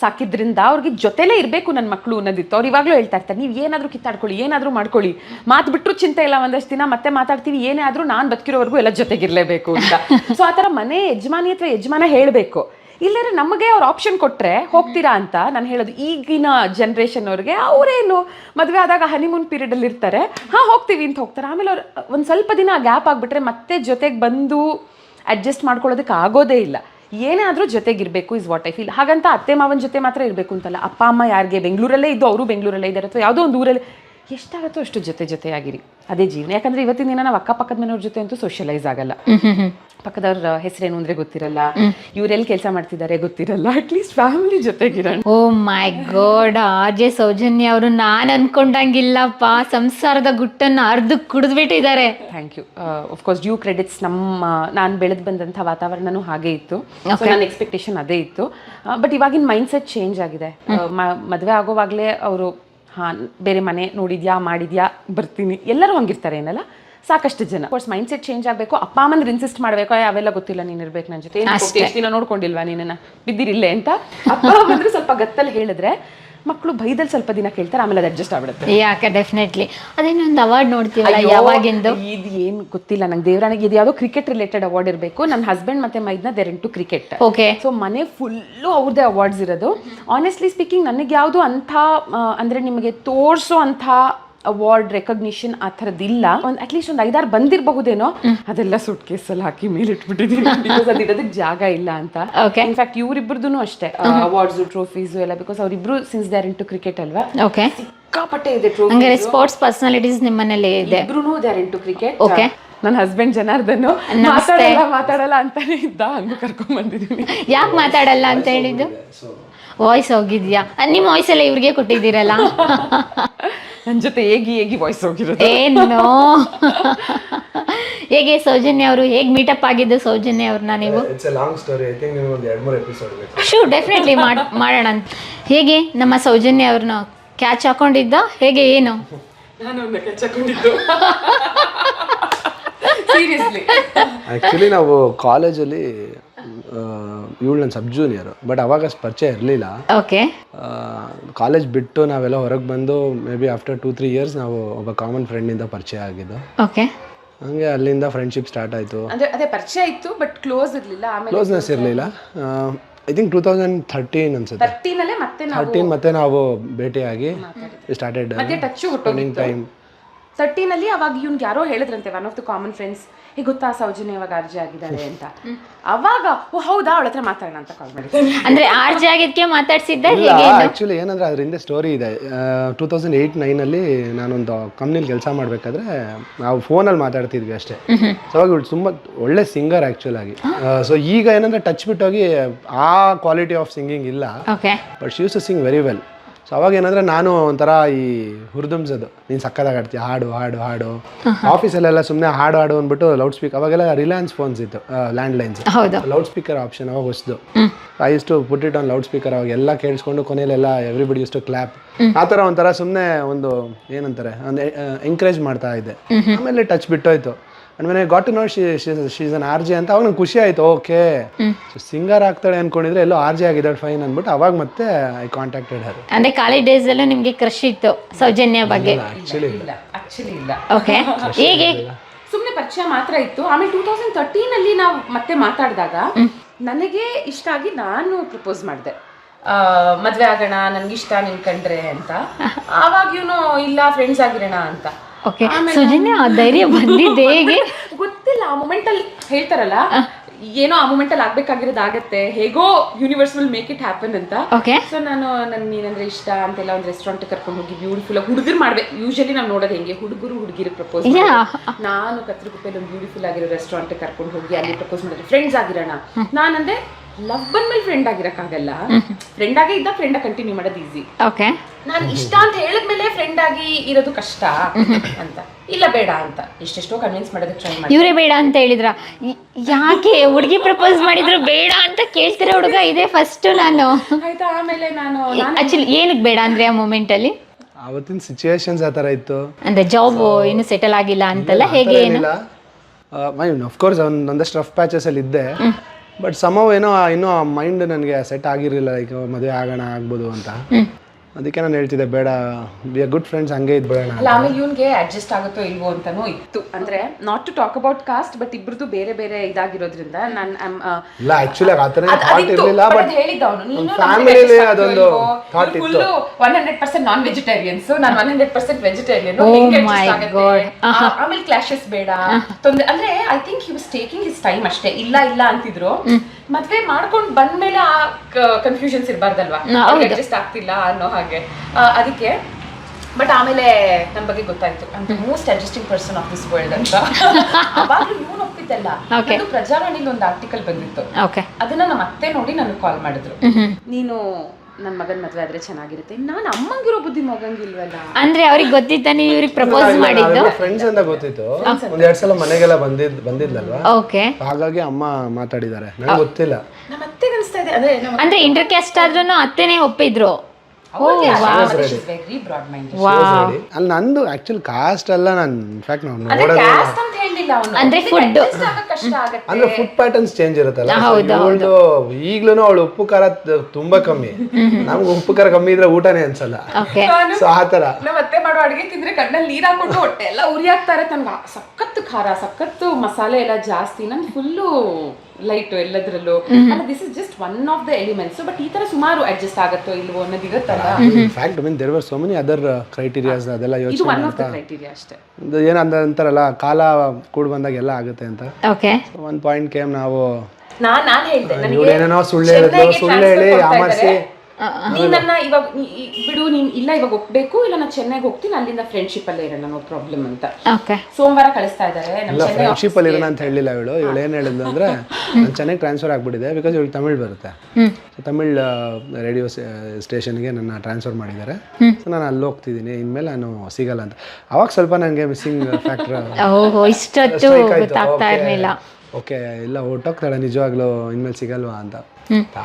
[SPEAKER 1] ಸಾಕಿದ್ರಿಂದ ಅವ್ರಿಗೆ ಜೊತೆಲೇ ಇರಬೇಕು ನನ್ನ ಮಕ್ಕಳು ಅನ್ನೋದಿತ್ತು. ಅವ್ರು ಇವಾಗಲೂ ಹೇಳ್ತಾ ಇರ್ತಾರೆ ನೀವು ಏನಾದರೂ ಕಿತ್ತಾಡ್ಕೊಳ್ಳಿ ಏನಾದರೂ ಮಾಡ್ಕೊಳ್ಳಿ. ಮಾತು ಬಿಟ್ಟರು ಚಿಂತೆ ಇಲ್ಲ ಒಂದಷ್ಟು ದಿನ ಮತ್ತೆ ಮಾತಾಡ್ತೀವಿ. ಏನೇ ಆದರೂ ನಾನು ಬದುಕಿರೋವರೆಗೂ ಎಲ್ಲ ಜೊತೆಗಿರಲೇಬೇಕು ಅಂತ. ಸೊ ಆ ಥರ ಮನೆ ಯಜಮಾನಿ ಅಥವಾ ಯಜಮಾನ ಹೇಳಬೇಕು. ಇಲ್ಲದ್ರೆ ನಮಗೆ ಅವ್ರು ಆಪ್ಷನ್ ಕೊಟ್ಟರೆ ಹೋಗ್ತೀರಾ ಅಂತ? ನಾನು ಹೇಳೋದು ಈಗಿನ ಜನ್ರೇಷನ್ ಅವ್ರಿಗೆ ಅವರೇನು ಮದುವೆ ಆದಾಗ ಹನಿಮೂನ್ ಪೀರಿಯಡ್ ಅಲ್ಲಿ ಇರ್ತಾರೆ ಹಾ ಹೋಗ್ತೀವಿ ಅಂತ ಹೋಗ್ತಾರೆ. ಆಮೇಲೆ ಅವ್ರು ಒಂದು ಸ್ವಲ್ಪ ದಿನ ಗ್ಯಾಪ್ ಆಗಿಬಿಟ್ರೆ ಮತ್ತೆ ಜೊತೆಗೆ ಬಂದು ಅಡ್ಜಸ್ಟ್ ಮಾಡ್ಕೊಳ್ಳೋದಕ್ಕೆ ಆಗೋದೇ ಇಲ್ಲ. ಏನೇ ಆದರೂ ಜೊತೆಗಿರಬೇಕು ಇಸ್ ವಾಟ್ ಐ ಫೀಲ್ ಹಾಗಂತ ಅತ್ತೆ ಮಾವನ ಜೊತೆ ಮಾತ್ರ ಇರಬೇಕು ಅಂತಲ್ಲ. ಅಪ್ಪ, ಅಮ್ಮ ಯಾರಿಗೆ? ಬೆಂಗಳೂರಲ್ಲೇ ಇದ್ದು ಅವರು ಬೆಂಗಳೂರಲ್ಲೇ ಇದ್ದಾರೆ. ಅಥವಾ ಯಾವುದೋ ಒಂದು ಊರಲ್ಲಿ ಎಷ್ಟಾಗುತ್ತೋ ಅಷ್ಟು ಜೊತೆ ಜೊತೆಯಾಗಿರಿ. ಅದೇ ಜೀವನ. ಯಾಕಂದ್ರೆ ಇವತ್ತಿನ ದಿನ ನಾವು ಅಕ್ಕಪಕ್ಕದ ಮನೆಯವ್ರ ಜೊತೆ ಅಂತೂ ಸೋಷಿಯಲೈಸ್ ಆಗಲ್ಲ. ಪಕ್ಕದವ್ರ ಹೆಸರೇನು ಅಂದ್ರೆ ಗೊತ್ತಿರಲ್ಲ. ಇವರೆಲ್ಲಿ ಕೆಲಸ ಮಾಡ್ತಿದ್ದಾರೆ ಗೊತ್ತಿರಲ್ಲ. ಅಟ್ಲೀಸ್ಟ್ ಫ್ಯಾಮಿಲಿ ಜೊತೆಗಿರೋಣ.
[SPEAKER 2] ಓ ಮೈ ಗಾಡ್ ಸೌಜನ್ಯ ಅವರು ನಾನು ಅನ್ಕೊಂಡಂಗಿಲ್ಲಪ್ಪ. ಸಂಸಾರದ ಗುಟ್ಟನ್ನ ಅರ್ಧ ಕುಡಿದ್ಬಿಟ್ಟಿದ್ದಾರೆ.
[SPEAKER 1] Thank you course due credits ನಮ್ಮ ನಾನು ಬೆಳೆದು ಬಂದಂಥ ವಾತಾವರಣನೂ ಹಾಗೆ ಇತ್ತು. ನನ್ನ ಎಕ್ಸ್ಪೆಕ್ಟೇಷನ್ ಅದೇ ಇತ್ತು. ಬಟ್ ಇವಾಗಿನ ಮೈಂಡ್ ಸೆಟ್ ಚೇಂಜ್ ಆಗಿದೆ ಮದುವೆ ಆಗೋವಾಗಲೇ ಅವರು ಹಾಂ ಬೇರೆ ಮನೆ ನೋಡಿದ್ಯಾ ಮಾಡಿದ್ಯಾ ಬರ್ತೀನಿ. ಎಲ್ಲರೂ ಹಂಗಿರ್ತಾರೆ ಏನಲ್ಲ? ಸಾಕಷ್ಟು ಜನ. ಕೋರ್ಸ್ ಮೈಂಡ್ ಸೆಟ್ ಚೇಂಜ್ ಆಗಬೇಕು. ಅಪ್ಪ ಅಮ್ಮಂದ್ರೆ ಇನ್ಸಿಸ್ಟ್ ಮಾಡಬೇಕು. ಅವೆಲ್ಲ ಗೊತ್ತಿಲ್ಲ ನೀನು ಇರ್ಬೇಕು ನನ್ನ ಜೊತೆ. ಎಷ್ಟು ದಿನ ನೋಡ್ಕೊಂಡಿಲ್ವಾ ನೀನನ್ನ? ಬಿದ್ದಿರಿಲ್ಲೇ ಅಂತ. ಅಪ್ಪ ಅಮ್ಮಂದ್ರೆ ಸ್ವಲ್ಪ ಗತ್ತಲ್ಲಿ ಹೇಳಿದ್ರೆ ಮಕ್ಕಳು ಭಯದಲ್ಲಿ ಸ್ವಲ್ಪ ದಿನ ಕೇಳ್ತಾರೆ ಆಮೇಲೆ ಅದು ಅಡ್ಜಸ್ಟ್ ಆಗ್ಬಿಡುತ್ತೆ.
[SPEAKER 2] ಯಾಕೆ? ಡೆಫಿನೆಟ್ಲಿ ಒಂದು ಅವಾರ್ಡ್ ನೋಡ್ತೀವಲ್ಲ ಯಾವಾಗಿಂದ?
[SPEAKER 1] ಇದು ಏನು ಗೊತ್ತಿಲ್ಲ. ನಂಗೆ ದೇವರಾಣಿಗೆ ಇದು ಯಾವುದೋ ಕ್ರಿಕೆಟ್ ರಿಲೇಟೆಡ್ ಅವಾರ್ಡ್ ಇರಬೇಕು. ನನ್ನ ಹಸ್ಬೆಂಡ್ ಮತ್ತೆ ಮೈದ್ನ they're to cricket
[SPEAKER 2] okay
[SPEAKER 1] so ಮನೆ ಫುಲ್ಲು ಅವ್ರದ್ದೇ ಅವಾರ್ಡ್ಸ್ ಇರೋದು. ಆನೆಸ್ಟ್ಲಿ ಸ್ಪೀಕಿಂಗ್ ನನಗೆ ಯಾವುದು ಅಂಥ ಅಂದರೆ ಅಂದ್ರೆ ನಿಮಗೆ ತೋರಿಸೋ ಅಂಥ ಅವಾರ್ಡ್ ರೆಕಗ್ನಿಷನ್ ಆ ಥರದ್ದಿಲ್ಲ. ಒಂದು ಅಟ್ಲೀಸ್ಟ್ ಒಂದು ಐದಾರು ಬಂದಿರಬಹುದೇನೋ ಅದೆಲ್ಲ ಸೂಟ್ ಕೇಸಲ್ಲಿ ಹಾಕಿ ಮೇಲೆ ಇಟ್ಬಿಟ್ಟಿದ್ದೀನಿ ಬಿಕಾಸ್ ಅದು ಇರೋದಕ್ಕೆ ಜಾಗ ಇಲ್ಲ ಅಂತ.
[SPEAKER 2] ಓಕೆ
[SPEAKER 1] ಇನ್ಫ್ಯಾಕ್ಟ್ ಇವ್ರಿಬ್ರದ್ದು ಅಷ್ಟೇ ಅವಾರ್ಡ್ಸ್ ಟ್ರೋಫೀಸು ಎಲ್ಲ ಬಿಕಾಸ್ ಅವರಿಬ್ರು since they're into cricket ಅಲ್ವಾ
[SPEAKER 2] ಓಕೆ
[SPEAKER 1] ಸಿಕ್ಕಾಪಟ್ಟೆ ಇದೆ ಟ್ರೋಫಿ
[SPEAKER 2] ಹಂಗಾರೆ ಸ್ಪೋರ್ಟ್ಸ್ ಪರ್ಸನಾಲಿಟೀಸ್ ನಿಮ್ಮನೇಲಿ ಇದೆ.
[SPEAKER 1] ಇಬ್ರು they're into cricket
[SPEAKER 2] okay
[SPEAKER 1] ನನ್ನ ಹಸ್ಬೆಂಡ್ ಜನಾರ್ದನ್ ಮಾತಾಡಲ್ಲ ಮಾತಾಡಲ್ಲ ಅಂತಾನೆ ಇದ್ದ ಹಂಗು ಕರ್ಕೊಂಡ್ ಬಂದಿದ್ದೀನಿ
[SPEAKER 2] ಯಾಕೆ ಮಾತಾಡಲ್ಲ ಅಂತ ಹೇಳಿದ್ದು? ವಾಯ್ಸ್ ಹೋಗಿದ್ಯಾ? ನಿಮ್ಮ ವಾಯ್ಸ್ ಎಲ್ಲ ಇವ್ರಿಗೆ ಕೊಟ್ಟಿದ್ದೀರಲ್ಲ?
[SPEAKER 1] ನನ್ನ ಜೊತೆ ಹೇಗೆ ಹೇಗೆ ವಾಯ್ಸ್ ಹೋಗಿರೋದು.
[SPEAKER 2] ಏನು. ಹೇಗೆ ಸೌಜನ್ಯ ಅವರು? ಹೇಗೆ ಮೀಟಪ್ ಆಗಿದ್ದು ಸೌಜನ್ಯ ಅವ್ರನ್ನ ನೀವು?
[SPEAKER 5] It's a long story I think ನೀವು ಒಂದು ಎರಡು ಮೂರು ಎಪಿಸೋಡ್ ಬೇಕು.
[SPEAKER 2] ಶೂ ಡೆಫಿನೆಟ್ಲಿ ಮಾಡೋಣ ಅಂತ. ಹೇಗೆ ನಮ್ಮ ಸೌಜನ್ಯ ಅವ್ರನ್ನ ಕ್ಯಾಚ್ ಹಾಕೊಂಡಿದ್ದ? ಹೇಗೆ ಏನು?
[SPEAKER 1] ನಾನು ಕೆಚ್ಚಕೊಂಡಿದ್ದು ಸೀರಿಯಸ್ಲಿ
[SPEAKER 5] ಆ್ಯಕ್ಚುಲಿ ನಾವು ಕಾಲೇಜಲ್ಲಿ ಇವಳು ನನ್ನ ಸಬ್ ಜೂನಿಯರ್ ಬಟ್ ಅವಾಗ ಅಷ್ಟು ಪರಿಚಯ ಇರಲಿಲ್ಲ.
[SPEAKER 2] ಓಕೆ
[SPEAKER 5] ಕಾಲೇಜ್ ಬಿಟ್ಟು ನಾವೆಲ್ಲ ಹೊರಗೆ ಬಂದು maybe after two three years ನಾವು ಒಬ್ಬ ಕಾಮನ್ ಫ್ರೆಂಡಿಂದ ಪರಿಚಯ ಆಗಿದ್ದು.
[SPEAKER 2] ಓಕೆ
[SPEAKER 5] ಹಂಗೆ ಅಲ್ಲಿಂದ ಫ್ರೆಂಡ್ಶಿಪ್ ಸ್ಟಾರ್ಟ್ ಆಯಿತು.
[SPEAKER 1] ಅಂದ್ರೆ ಅದೇ ಪರಿಚಯ ಇತ್ತು ಬಟ್ ಕ್ಲೋಸ್ ಇರಲಿಲ್ಲ ಆಮೇಲೆ
[SPEAKER 5] ಕ್ಲೋಸ್ನೆಸ್ ಇರಲಿಲ್ಲ. I think two thousand thirteen ಅನ್ಸುತ್ತೆ.
[SPEAKER 1] ತರ್ಟೀನಲ್ಲೇ ಮತ್ತೆ ನಾವು
[SPEAKER 5] ಥರ್ಟೀನ್ ಮತ್ತೆ ನಾವು ಭೇಟಿಯಾಗಿ ಸ್ಟಾರ್ಟೆಡ್
[SPEAKER 1] ಮತ್ತೆ ಟಚ್ ಹೊಟ್ಟೋಗಿತ್ತು.
[SPEAKER 5] ಟೈಮ್
[SPEAKER 1] ತರ್ಟೀನಲ್ಲಿ ಅವಾಗ ಇವ್ನಿಗೆ ಯಾರೋ ಹೇಳಿದ್ರಂತೆ one of the common friends hey ಗೊತ್ತಾ ಸೌಜನ್ಯ ಇವಾಗ ಅರ್ಜಿ ಆಗಿದ್ದಾರೆ ಅಂತ. ಅವಾಗ ಓ ಹೌದಾ ಅವಳ ಹತ್ರ ಮಾತಾಡೋಣ ಅಂತ ಕಾಲ್ ಮಾಡಿ
[SPEAKER 2] ಅಂದ್ರೆ ಅರ್ಜಿ ಆಗಿದ್ಕೆ ಮಾತಾಡ್ಸಿದ್ದ ಆಕ್ಚುಲಿ
[SPEAKER 5] ಆ್ಯಕ್ಚುಲಿ ಏನಂದ್ರೆ ಅದ್ರ ಹಿಂದೆ ಸ್ಟೋರಿ ಇದೆ ಟೂ ತೌಸಂಡ್ ಏಯ್ಟ್ ನೈನಲ್ಲಿ ನಾನೊಂದು ಕಂಪ್ನಿಲಿ ಕೆಲಸ ಮಾಡಬೇಕಾದ್ರೆ ನಾವು ಫೋನಲ್ಲಿ ಮಾತಾಡ್ತಿದ್ವಿ ಅಷ್ಟೇ. ಸೊ ಅವಾಗ ಇವಳು ತುಂಬ ಒಳ್ಳೆ ಸಿಂಗರ್ ಆಕ್ಚುಲ್ ಆಗಿ. ಸೊ ಈಗ ಏನಂದ್ರೆ ಟಚ್ ಬಿಟ್ಟೋಗಿ ಆ ಕ್ವಾಲಿಟಿ ಆಫ್ ಸಿಂಗಿಂಗ್ ಇಲ್ಲ.
[SPEAKER 2] Okay
[SPEAKER 5] but she use to sing very well so ಅವಾಗ ಏನಂದ್ರೆ ನಾನು ಒಂಥರ ಈ ಹುರಿದುಂಬಿಸೋದು ನೀನು ಸಕ್ಕದಾಗ ಆಡ್ತೀಯ ಹಾಡು ಹಾಡು ಹಾಡು. ಆಫೀಸಲ್ಲೆಲ್ಲ ಸುಮ್ಮನೆ ಹಾಡು ಹಾಡು ಅಂದ್ಬಿಟ್ಟು ಲೌಡ್ ಸ್ಪೀಕರ್ ಅವಾಗೆಲ್ಲ ರಿಲಯನ್ಸ್ ಫೋನ್ಸ್ ಇತ್ತು land lines loud speaker option ಅವಾಗ ಹೊಸದು. ಐ ಇಷ್ಟು put it on loud speaker ಅವಾಗ ಎಲ್ಲ ಕೇಳಿಸ್ಕೊಂಡು ಕೊನೆಯಲ್ಲೆಲ್ಲ ಎವ್ರಿಬಡಿ ಇಷ್ಟು ಕ್ಲಾಪ್ ಆ ಥರ ಒಂಥರ ಸುಮ್ಮನೆ ಒಂದು ಏನಂತಾರೆ ಒಂದು ಎಂಕರೇಜ್ ಮಾಡ್ತಾ ಇದ್ದೆ. ಆಮೇಲೆ ಟಚ್ ಬಿಟ್ಟೋಯ್ತು. ಆಮೇಲೆ got to know she's an R J ಅಂತ ಅವಾಗ ನಂಗೆ ಖುಷಿ ಆಯ್ತು ಓಕೆ. ಸಿಂಗರ್ ಆಗ್ತಾಳೆ ಅನ್ಕೊಂಡಿದ್ರೆ ಎಲ್ಲೋ ಆರ್ ಜೆ ಆಗಿದ್ದಾಳೆ ಫೈನ್ ಅಂದ್ಬಿಟ್ಟು ಅವಾಗ ಮತ್ತೆ ಐ ಕಾಂಟ್ಯಾಕ್ಟೆಡ್ ಹರ್
[SPEAKER 2] ಅಂದ್ರೆ ಕಾಲೇಜ್ ಡೇಸ್ ಅಲ್ಲೂ ನಿಮಗೆ ಕ್ರಶ್ ಇತ್ತು ಸೌಜನ್ಯ ಬಗ್ಗೆ.
[SPEAKER 5] ಸುಮ್ನೆ
[SPEAKER 1] ಇಲ್ಲ. ಆಕ್ಚುಲಿ ಇಲ್ಲ.
[SPEAKER 2] ಓಕೆ ಹೇಗೆ
[SPEAKER 1] ಸುಮ್ಮನೆ ಪರಿಚಯ ಮಾತ್ರ ಇತ್ತು. ಆಮೇಲೆ ಟೂ ತೌಸಂಡ್ ತರ್ಟೀನಲ್ಲಿ ನಾವು ಮತ್ತೆ ಮಾತಾಡಿದಾಗ ನನಗೆ ಇಷ್ಟ ಆಗಿ ನಾನು ಪ್ರಪೋಸ್ ಮಾಡಿದೆ. ಮದುವೆ ಆಗೋಣ ಇಷ್ಟ ನಿನ್ ಕಂಡ್ರೆ ಅಂತ. ಆವಾಗ ಇವನು ಇಲ್ಲ ಫ್ರೆಂಡ್ಸ್ ಆಗಿರೋಣ ಅಂತ.
[SPEAKER 2] ಓಕೆ ಸುಜಿನಿ ಆ ಧೈರ್ಯ ಬಂದಿದ್ದು ಹೇಗೆ?
[SPEAKER 1] ಗೊತ್ತಿಲ್ಲ ಆ ಮೂಮೆಂಟ್ ಅಲ್ಲಿ ಹೇಳ್ತಾರಲ್ಲ ಏನೋ ಆ ಮೂಮೆಂಟ್ ಅಲ್ಲಿ ಆಗ್ಬೇಕಾಗಿರೋದಾಗತ್ತೆ ಹೇಗೋ universe will make it happen ಅಂತ.
[SPEAKER 2] ಓಕೆ
[SPEAKER 1] ಸೊ ನಾನು ನನ್ನ ನೀನಂದ್ರೆ ಇಷ್ಟ ಅಂತೆಲ್ಲ ಒಂದು ರೆಸ್ಟೋರೆಂಟ್ ಕರ್ಕೊಂಡು ಹೋಗಿ ಬ್ಯೂಟಿಫುಲ್ ಆಗಿ ಹುಡುಗರು ಮಾಡ್ಬೇಕು ಯೂಶಲಿ ನಾವು ನೋಡೋದು ಹೆಂಗೆ ಹುಡುಗರು ಹುಡುಗಿರು ಪ್ರಪೋಸ್ ನಾನು ಕತ್ರಗುಪ್ಪೆಲಿ ಒಂದು ಬ್ಯೂಟಿಫುಲ್ ಆಗಿರೋ ರೆಸ್ಟೋರೆಂಟ್ ಕರ್ಕೊಂಡು ಹೋಗಿ ಅಲ್ಲಿ ಪ್ರಪೋಸ್ ಮಾಡಿದ್ರೆ ಫ್ರೆಂಡ್ಸ್ ಆಗಿರೋಣ. ನಾನಂದ್ರೆ ಲವ್ ಬಂದ್ಮೇಲೆ ಫ್ರೆಂಡ್ ಆಗಿರಕ್ಕಾಗಲ್ಲ. ಫ್ರೆಂಡ್ ಆಗೇ ಇದ್ದ ಫ್ರೆಂಡ್ ಕಂಟಿನ್ಯೂ ಮಾಡೋದು ಈಸಿ
[SPEAKER 2] ಓಕೆ
[SPEAKER 1] ನಾನು ಇಷ್ಟ ಅಂತ ಹೇಳಿದ್ಮೇಲೆ ಫ್ರೆಂಡ್ ಆಗಿ ಇರೋದು ಕಷ್ಟ ಅಂತ. ಇಲ್ಲ ಬೇಡ ಅಂತ. ಇಷ್ಟೆಷ್ಟೋ ಕನ್ವಿನ್ಸ್ ಮಾಡೋದಕ್ಕೆ ಟ್ರೈ ಮಾಡಿ
[SPEAKER 2] ಇವರೇ ಬೇಡ ಅಂತ ಹೇಳಿದ್ರ? ಯಾಕೆ ಹುಡುಗಿ ಪ್ರಪೋಸ್ ಮಾಡಿದ್ರು ಬೇಡ ಅಂತ ಕೇಳ್ತಿರೋ ಹುಡುಗ ಇದೇ ಫಸ್ಟ್ ನಾನು.
[SPEAKER 1] ಆಯ್ತಾ ಆಮೇಲೆ ನಾನು
[SPEAKER 2] ಆಕ್ಚುಲಿ ಏನಕ್ಕೆ ಬೇಡ ಅಂದ್ರೆ ಆ ಮೂಮೆಂಟ್ ಅಲ್ಲಿ?
[SPEAKER 5] ಅವತ್ತಿನ ಸಿಚುಯೇಷನ್ಸ್ ಆ ಥರ ಇತ್ತು.
[SPEAKER 2] ಅಂದ್ರೆ ಜಾಬ್ ಇನ್ನು ಸೆಟಲ್ ಆಗಿಲ್ಲ ಅಂತಲ್ಲ ಹೇಗೆ ಏನು?
[SPEAKER 5] ಏನಿಲ್ಲ ಅಫ್ಕೋರ್ಸ್ ಒಂದು ಒಂದಷ್ಟು ರಫ್ ಪ್ಯಾಚಸಲ್ಲಿ ಇದ್ದೆ. ಬಟ್ ಸಮವ್ ಏನೋ ಇನ್ನೂ ಆ ಮೈಂಡ್ ನನಗೆ ಸೆಟ್ ಆಗಿರಲಿಲ್ಲ ಲೈಕ್ ಮದುವೆ ಆಗೋಣ ಆಗ್ಬೋದು ಅಂತ. ಅದಕ್ಕೆ ನಾನು ಹೇಳ್ತಿದ್ದೆ ಬೇಡ ವಿ ಆರ್ ಗುಡ್ ಫ್ರೆಂಡ್ಸ್ ಹಂಗೆ ಇದ್ಬಿಡೋಣ
[SPEAKER 1] ಅಲ್ಲ ಆಮೇಲೆ ಇವನ್ಗೆ ಅಡ್ಜಸ್ಟ್ ಆಗುತ್ತೋ ಇಲ್ವೋ ಅಂತಾನೂ ಇತ್ತು. ಅಂದ್ರೆ not to talk about caste but ಇಬ್ರದ್ದು ಬೇರೆ ಬೇರೆ ಇದಾಗಿರೋದ್ರಿಂದ ನಾನು
[SPEAKER 5] ಇಲ್ಲ ಆಕ್ಚುಲಿ ಆ ಥರ ಥಾಟ್ ಇರಲಿಲ್ಲ ಬಟ್
[SPEAKER 1] ಹೇಳಿದ್ದ ಅವನು
[SPEAKER 5] ಫ್ಯಾಮಿಲಿಲಿ ಅದೊಂದು ಥಾಟ್ ಇತ್ತು.
[SPEAKER 1] One hundred percent non vegetarians ನಾನು ಒನ್ ಹಂಡ್ರೆಡ್ ಪರ್ಸೆಂಟ್ ವೆಜಿಟೇರಿಯನ್
[SPEAKER 2] ಹೆಂಗೆ
[SPEAKER 1] ಆಮೇಲೆ ಕ್ಲಾಶಸ್ ಬೇಡ. ತೊಂದ್ರೆ ಅಂದ್ರೆ I think he was taking his time ಅಷ್ಟೇ. ಇಲ್ಲ ಇಲ್ಲ ಅಂತಿದ್ರು. ಮದ್ವೆ ಮಾಡ್ಕೊಂಡ್ ಬಂದ್ಮೇಲೆ ಆ ಕನ್ಫ್ಯೂಷನ್ಸ್ ಇರಬಾರ್ದಲ್ವಾ? ಅಡ್ಜಸ್ಟ್ ಆಗ್ತಿಲ್ಲ ಅನ್ನೋ ಹಾಗೆ. ಅದಕ್ಕೆ ಬಟ್ ಆಮೇಲೆ ನನ್ನ ಬಗ್ಗೆ ಗೊತ್ತಾಯ್ತು. ಅಂತ most adjusting person of this world ಅಂತ. ಅವಾಗ್ಲೂ ಇವನು ಒಪ್ಪಿದ್ದಲ್ಲ. ಅದು ಪ್ರಜಾವಾಣಿಲಿ ಒಂದು ಆರ್ಟಿಕಲ್ ಬಂದಿತ್ತು. ಅದನ್ನ ನಮ್ಮ ಅತ್ತೆ ನೋಡಿ ನನಗೆ ಕಾಲ್ ಮಾಡಿದ್ರು. ನೀನು ನನ್ನ ಮಗನ ಮದ್ವೆ ಆದ್ರೆ ಚೆನ್ನಾಗಿರುತ್ತೆ. ನಾನು ಅಮ್ಮಂಗಿರೋ ಬುದ್ಧಿ ಮಗಂಗಿಲ್ವಲ್ಲ?
[SPEAKER 2] ಅಂದ್ರೆ ಅವ್ರಿಗೆ ಗೊತ್ತಿತ್ತಾನೆ ಇವ್ರಿಗೆ ಪ್ರಪೋಸ್ ಮಾಡಿದ್ದು.
[SPEAKER 5] ಫ್ರೆಂಡ್ಸ್ ಅಂತ ಗೊತ್ತಿತ್ತು. ಒಂದ್ ಎರಡ್ ಸಲ ಮನೆಗೆಲ್ಲ ಬಂದಿದ್ ಬಂದಿದ್ಲಲ್ವಾ
[SPEAKER 2] ಓಕೆ
[SPEAKER 5] ಹಾಗಾಗಿ ಅಮ್ಮ ಮಾತಾಡಿದ್ದಾರೆ. ನಂಗೆ ಗೊತ್ತಿಲ್ಲ.
[SPEAKER 1] ನಮ್ಮ ಅತ್ತೆಗೆ ಅನಿಸ್ತಾ ಇದೆ. ಅದೇ ನಮ್ಮ
[SPEAKER 2] ಅಂದ್ರೆ ಇಂಟರ್ ಕ್ಯಾಸ್ಟ್ ಆದ್ರೂ ಅತ್ತೆನೇ ಒಪ್ಪಿದ್ರು.
[SPEAKER 1] ವೆರಿ ಬ್ರಾಡ್ ಮೈಂಡ್
[SPEAKER 5] ಅಲ್ಲಿ ನಂದು ಆಕ್ಚುಲಿ ಕಾಸ್ಟ್ ಅಲ್ಲ ನಾನು ಇನ್ಫ್ಯಾಕ್ಟ್ ನಾವು
[SPEAKER 1] ಅಂದ್ರೆ
[SPEAKER 5] ನೋಡೋದು
[SPEAKER 1] ಅವನು.
[SPEAKER 2] ಅಂದ್ರೆ food.
[SPEAKER 1] ಕಷ್ಟ ಆಗತ್ತೆ.
[SPEAKER 5] ಅಂದ್ರೆ ಫುಡ್ ಪ್ಯಾಟರ್ನ್ಸ್ ಚೇಂಜ್ ಇರುತ್ತಲ್ಲ ಅವಳು ಈಗ್ಲೂ ಅವಳು ಉಪ್ಪು ಖಾರ ತುಂಬಾ ಕಮ್ಮಿ. ನಮ್ಗೆ ಉಪ್ಪು ಖಾರ ಕಮ್ಮಿ ಇದ್ರೆ ಊಟನೇ ಅನ್ಸಲ್ಲ.
[SPEAKER 2] ಓಕೆ
[SPEAKER 5] ಸೊ ಆ ತರ
[SPEAKER 1] ನಮ್ಮ ಅತ್ತೆ ಮಾಡೋ ಅಡಿಗೆ ತಿಂದ್ರೆ ಕಣ್ಣಲ್ಲಿ ನೀರ್ ಹಾಕೊಂಡು ಹೊಟ್ಟೆ ಎಲ್ಲ ಉರಿ ಹಾಕ್ತಾರೆ ನನ್ಗೆ ಸಖತ್ತು ಖಾರ ಸಖತ್ತು ಮಸಾಲೆ ಎಲ್ಲ ಜಾಸ್ತಿ. ನನ್ ಫುಲ್ಲು ಲೈಟ್ ಎಲ್ಲದ್ರಲ್ಲೂ. This is just one of the elements but ಈ ತರ ಸುಮಾರು ಅಡ್ಜಸ್ಟ್ ಆಗತ್ತೋ ಇಲ್ವೋ ಅನ್ನೋದು ಇರುತ್ತಲ್ಲ?
[SPEAKER 5] Fact mean there were so many other criterias ಅದೆಲ್ಲ
[SPEAKER 1] ಇದು
[SPEAKER 5] ಯೋಚನೆ
[SPEAKER 1] ಒನ್ ಆಫ್ ದ ಕ್ರೈಟೀರಿಯಾ ಅಷ್ಟೇ.
[SPEAKER 5] ಇದು ಏನು ಅಂದ ಅಂತಾರಲ್ಲ ಕಾಲ ಕೂಡ್ ಬಂದಾಗ ಎಲ್ಲ ಆಗುತ್ತೆ ಅಂತ.
[SPEAKER 2] ಓಕೆ
[SPEAKER 5] ಒಂದ್ ಪಾಯಿಂಟ್ ಕೇಮ್ ನಾವು
[SPEAKER 1] ನಾನು ನಾನು ಹೇಳ್ದೆ
[SPEAKER 5] ನನಗೆ ಏನೇನೋ ಸುಳ್ಳು ಹೇಳಿದ್ರು ಸುಳ್ಳು ಹೇಳಿ ಅಮರ್ಸಿ
[SPEAKER 1] ನೀನ್ ನನ್ನ ಇವಾಗ ಬಿಡು ನೀನ್ ಇಲ್ಲ ಇವಾಗ ಹೋಗ್ಬೇಕು ಇಲ್ಲ ನಾನು ಚೆನ್ನೈಗೆ ಹೋಗ್ತೀನಿ ಅಲ್ಲಿಂದ ಫ್ರೆಂಡ್ಶಿಪ್ ಅಲ್ಲೇ ಇರಲ್ಲ ನೋ ಪ್ರಾಬ್ಲಮ್ ಅಂತ.
[SPEAKER 2] ಓಕೆ
[SPEAKER 1] ಸೋಮವಾರ ಕಳಿಸ್ತಾ ಇದ್ದಾರೆ
[SPEAKER 5] ಇಲ್ಲ ಫ್ರೆಂಡ್ಶಿಪ್ ಅಲ್ಲಿ ಇರೋಣ ಅಂತ ಹೇಳಿಲ್ಲ ಇವಳು. ಇವಳು ಏನು ಹೇಳಿದ್ಲು ಅಂದ್ರೆ ನಾನು ಚೆನ್ನಾಗಿ ಟ್ರಾನ್ಸ್ಫರ್ ಆಗ್ಬಿಟ್ಟಿದೆ ಬಿಕಾಸ್ ಇವಳು ತಮಿಳ್ ಬರುತ್ತೆ. ಸೊ ತಮಿಳ್ ರೇಡಿಯೋ ಸ್ಟೇಷನ್ಗೆ ನನ್ನ ಟ್ರಾನ್ಸ್ಫರ್ ಮಾಡಿದ್ದಾರೆ. ಸೊ ನಾನು ಅಲ್ಲಿ ಹೋಗ್ತಿದ್ದೀನಿ ಇನ್ಮೇಲೆ ನಾನು ಸಿಗಲ್ಲ ಅಂತ. ಅವಾಗ ಸ್ವಲ್ಪ ನನಗೆ ಮಿಸ್ಸಿಂಗ್ ಫ್ಯಾಕ್ಟರ್
[SPEAKER 2] ಓಹೋ ಇಷ್ಟೊತ್ತು ಗೊತ್ತಾಗ್ತಾ ಇರ್ಲಿಲ್ಲ.
[SPEAKER 5] ಓಕೆ ಇಲ್ಲ ಹೊಟ್ಟೋಗ್ತಾಳೆ ನಿಜವಾಗ್ಲೂ ಇನ್ಮೇಲೆ ಸಿಗಲ್ವಾ ಅಂತ.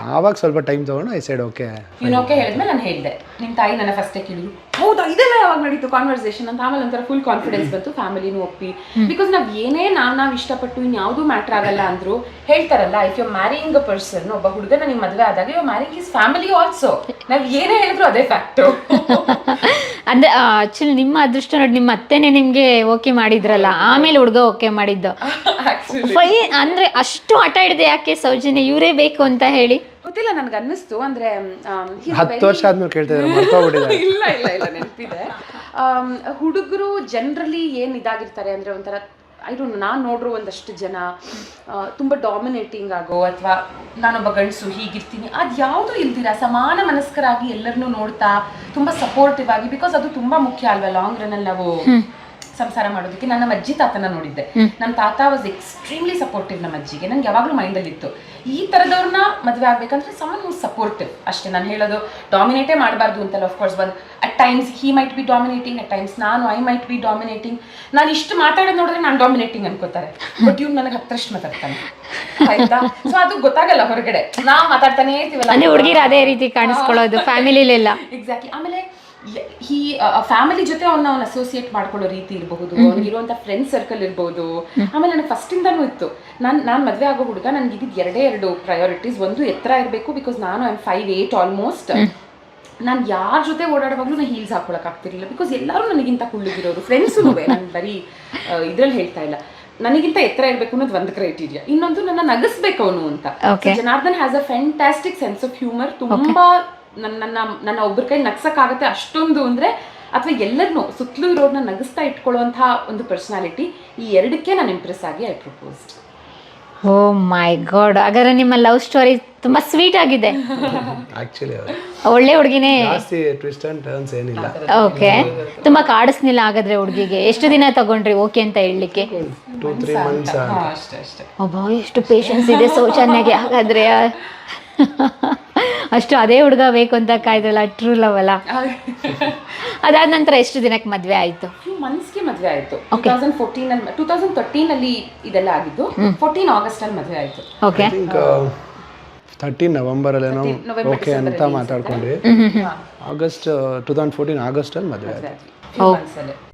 [SPEAKER 5] ಆವಾಗ ಸ್ವಲ್ಪ ಟೈಮ್ ತಗೊಂಡು ಐ ಸೈಡ್ ಓಕೆ
[SPEAKER 1] ನೀನು ಓಕೆ ಹೇಳಿದ್ಮೇಲೆ ನಾನು ಹೇಳಿದೆ. ನಿಮ್ಮ ತಾಯಿ ನನ್ನ ಫಸ್ಟೇ ಕೇಳಿದ್ರು ಹೌದಾ? ಇದೆಲ್ಲ ಯಾವಾಗ ನಡೀತು ಕಾನ್ವರ್ಸೇಷನ್ ಅಂತ ಆಮೇಲೆ ಒಂಥರ ಫುಲ್ ಕಾನ್ಫಿಡೆನ್ಸ್ ಬಂತು ಫ್ಯಾಮಿಲಿನೂ ಒಪ್ಪಿ. ಬಿಕಾಸ್ ನಾವ್ ಏನೇ ನಾವು ನಾವ್ ಇಷ್ಟಪಟ್ಟು ಇನ್ಯಾವುದೂ ಮ್ಯಾಟ್ರ್ ಆಗಲ್ಲ ಅಂದ್ರು ಹೇಳ್ತಾರಲ್ಲ if you marrying a person ಒಬ್ಬ ಹುಡುಗನ ನಿಮ್ ಮದುವೆ ಆದಾಗ you marrying is family also ನಾವ್ ಏನೇ ಹೇಳಿದ್ರು ಅದೇ ಫ್ಯಾಕ್ಟು
[SPEAKER 2] ಅಂದ್ರೆ ಆಕ್ಚುಲಿ ನಿಮ್ಮ ಅದೃಷ್ಟ ನೋಡಿ ನಿಮ್ಮ ಅತ್ತೆನೆ ನಿಮ್ಗೆ ಓಕೆ ಮಾಡಿದ್ರಲ್ಲ ಆಮೇಲೆ ಹುಡುಗ ಓಕೆ ಮಾಡಿದ್ದು. ಅಂದ್ರೆ ಅಷ್ಟು ಆಟ ಹಿಡಿದೆ ಯಾಕೆ ಸೌಜನ್ಯ ಇವರೇ ಬೇಕು ಅಂತ ಹೇಳಿ?
[SPEAKER 1] ಗೊತ್ತಿಲ್ಲ ನನ್ಗೆ ಅನ್ನಿಸ್ತು. ಅಂದ್ರೆ
[SPEAKER 5] ಹತ್ತು ವರ್ಷ ಆದ್ಮೇಲೆ ಕೇಳ್ತಿದ್ದಾರೆ
[SPEAKER 1] ಇಲ್ಲ ಇಲ್ಲ ಇಲ್ಲ ನೆನಪಿದೆ. ಹುಡುಗರು ಜನರಲಿ ಏನ್ ಇದಾಗಿರ್ತಾರೆ ಅಂದ್ರೆ ಒಂಥರ ಐ ಡೋಂಟ್ ನಾನು ನೋಡ್ರೋ ಒಂದಷ್ಟು ಜನ ತುಂಬ ತುಂಬಾ ಡಾಮಿನೇಟಿಂಗ್ ಆಗೋ ಅಥವಾ ನಾನೊಬ್ಬ ಗಂಡಸು ಹೀಗಿರ್ತೀನಿ ಅದು ಯಾವುದು ಇಲ್ದಿರ ಸಮಾನ ಮನಸ್ಕರಾಗಿ ಎಲ್ಲರನ್ನೂ ನೋಡ್ತಾ ತುಂಬಾ ಸಪೋರ್ಟಿವ್ ಆಗಿ ಬಿಕಾಸ್ ಅದು ತುಂಬಾ ಮುಖ್ಯ ಅಲ್ವಾ ಲಾಂಗ್ ರನ್ ಅಲ್ಲಿ ನಾವು ಸಂಸಾರ ಮಾಡೋದಕ್ಕೆ ನನ್ನ ಅಜ್ಜಿ ತಾತನ ನೋಡಿದ್ದೆ. ನಮ್ಮ ತಾತ ವಾಸ್ ಎಕ್ಸ್ಟ್ರೀಮ್ಲಿ ಸಪೋರ್ಟಿವ್ ನಮ್ಮ ಅಜ್ಜಿಗೆ. ನಂಗೆ ಯಾವಾಗಲೂ ಮೈಂಡಲ್ಲಿ ಇತ್ತು ಈ ಥರದವ್ರನ್ನ ಮದುವೆ ಆಗ್ಬೇಕಂದ್ರೆ ಸಮನ್ ಹೂ ಸಪೋರ್ಟಿವ್ ಅಷ್ಟೇ ನಾನು ಹೇಳೋದು ಡಾಮಿನೇಟೇ ಮಾಡಬಾರ್ದು ಅಂತಲ್ಲ ಆಫ್ಕೋರ್ಸ್ ಬಂದು at times he might be dominating at times ನಾನು ಐ ಮೈಟ್ ಬಿ ಡಾಮಿನೇಟಿಂಗ್ ನಾನು ಇಷ್ಟು ಮಾತಾಡೋದು ನೋಡಿದ್ರೆ ನಾನು ಡಾಮಿನೇಟಿಂಗ್ ಅನ್ಕೋತಾರೆ. ಬಟ್ ಇವ್ನು ನನಗೆ ಹತ್ತರಷ್ಟು ಮಾತಾಡ್ತಾನೆ. ಆಯ್ತಾ? ಸೊ ಅದು ಗೊತ್ತಾಗಲ್ಲ ಹೊರಗಡೆ. ನಾವು ಮಾತಾಡ್ತಾನೆ ಇರ್ತೀವಲ್ಲ.
[SPEAKER 2] ಹುಡುಗಿರ ಹುಡುಗಿರು ಅದೇ ರೀತಿ ಕಾಣಿಸ್ಕೊಳ್ಳೋದು ಫ್ಯಾಮಿಲಿಲೆಲ್ಲ
[SPEAKER 1] ಎಕ್ಸಾಕ್ಟ್ಲಿ ಆಮೇಲೆ ಈ ಫ್ಯಾಮಿಲಿ ಜೊತೆ ಅವ್ನ ಅವ್ನ ಅಸೋಸಿಯೇಟ್ ಮಾಡ್ಕೊಳ್ಳೋ ರೀತಿ ಇರಬಹುದು ಅವ್ನಿಗಿರುವಂತ ಫ್ರೆಂಡ್ ಸರ್ಕಲ್ ಇರ್ಬೋದು. ಆಮೇಲೆ ನನಗೆ ಫಸ್ಟ್ ಇಂದಾನು ಇತ್ತು. ನಾನು ನಾನು ಮದುವೆ ಆಗೋ ಹುಡುಗ ನನಗೆ ಇದ್ದಿದ್ದು ಎರಡೇ ಎರಡು ಪ್ರಯಾರಿಟೀಸ್ ಒಂದು ಎತ್ತರ ಇರಬೇಕು ಬಿಕಾಸ್ ನಾನು I am five eight almost ನಾನು ಯಾರ ಜೊತೆ ಓಡಾಡುವಾಗಲೂ ನಾನು ಹೀಲ್ಸ್ ಹಾಕೊಳಕ್ ಆಗ್ತಿರ್ಲಿಲ್ಲ ಬಿಕಾಸ್ ಎಲ್ಲರೂ ನನಗಿಂತ ಕುಳ್ಳಿಗಿರೋರು ಫ್ರೆಂಡ್ಸು ನಾನು ಬರೀ ಇದ್ರಲ್ಲಿ ಹೇಳ್ತಾ ಇಲ್ಲ. ನನಗಿಂತ ಎತ್ತರ ಇರಬೇಕು ಅನ್ನೋದು ಒಂದು ಕ್ರೈಟೀರಿಯಾ ಇನ್ನೊಂದು ನನ್ನ ನಗಸ್ಬೇಕು ಅವನು ಅಂತ. Janardhan has a fantastic sense of humour ತುಂಬಾ ನನ್ನ ನನ್ನ ನನ್ನ ಒಬ್ಬರ ಕೈ ನಗ್ಸೋಕ್ಕಾಗುತ್ತೆ ಅಷ್ಟೊಂದು ಅಂದರೆ ಅಥವಾ ಎಲ್ಲರನ್ನೂ ಸುತ್ತಲೂ ಇರೋರನ್ನ ನಗಿಸ್ತಾ ಇಟ್ಕೊಳ್ಳುವಂಥ ಒಂದು ಪರ್ಸ್ನಾಲಿಟಿ ಈ ಎರಡಕ್ಕೆ ನಾನು ಇಂಪ್ರೆಸ್ ಆಗಿ I propose
[SPEAKER 2] oh my God. ಹಾಗಾದ್ರೆ ನಿಮ್ಮ ಲವ್ ಸ್ಟೋರಿ ತುಂಬಾ ಸ್ವೀಟ್ ಆಗಿದೆ.
[SPEAKER 5] ಆಕ್ಚುಲಿ
[SPEAKER 2] ಒಳ್ಳೆ ಹುಡುಗಿನೇ.
[SPEAKER 5] ಜಾಸ್ತಿ ಟ್ವಿಸ್ಟ್ ಅಂಡ್ ಟರ್ನ್ಸ್ ಏನಿಲ್ಲ.
[SPEAKER 2] ಓಕೆ ತುಂಬಾ ಕಾಡಿಸ್ನಿಲ್ಲ ಹಾಗಾದ್ರೆ ಹುಡುಗಿಗೆ. ಎಷ್ಟು ದಿನ ತಗೊಂಡ್ರಿ ಓಕೆ ಅಂತ ಹೇಳಲಿಕ್ಕೆ?
[SPEAKER 5] ಟೂ ತ್ರೀ ಮಂತ್ಸ್
[SPEAKER 1] ಅಷ್ಟೇ ಅಷ್ಟೇ.
[SPEAKER 2] ಅಬ್ಬಾ ಎಷ್ಟು ಪೇಷನ್ಸ್ ಇದೆ ಸೌಜನ್ಯಗೆ ಹಾಗಾದ್ರೆ. ಅಷ್ಟು ಅದೇ ಹುಡುಗ ಬೇಕು ಅಂತ ಕಾಯ್ದಲ್ಲ ಟ್ರೂ ಲವ್ ಅಲ್ಲ? ಅದಾದ ನಂತರ ಎಷ್ಟು ದಿನಕ್ಕೆ ಮದುವೆ ಆಯ್ತು?
[SPEAKER 1] ಮನ್ಸ್ಗೆ ಮದುವೆ ಆಯಿತು. ಟೂ ತೌಸಂಡ್ ಫೋರ್ಟೀನ್ ಅಲ್ಲಿ ಟೂ ತೌಸಂಡ್ ತರ್ಟೀನ್ ಅಲ್ಲಿ ಇದೆಲ್ಲ ಆಗಿದ್ದು ಫೋರ್ಟೀನ್ ಆಗಸ್ಟ್ ಅಲ್ಲಿ ಮದುವೆ ಆಯಿತು.
[SPEAKER 2] ಓಕೆ
[SPEAKER 5] ತರ್ಟೀನ್ ಥರ್ಟೀನ್ ನವೆಂಬರ್ ಅಲ್ಲೇನೋ ಓಕೆ ಅಂತ ಮಾತಾಡ್ಕೊಂಡ್ವಿ. ಆಗಸ್ಟ್ ಟೂ ತೌಸಂಡ್ ಫೋರ್ಟೀನ್ ಆಗಸ್ಟಲ್ಲಿ ಮದುವೆ ಆಯ್ತು.
[SPEAKER 1] ಓಕೆ ಅಲ್ಲಿ.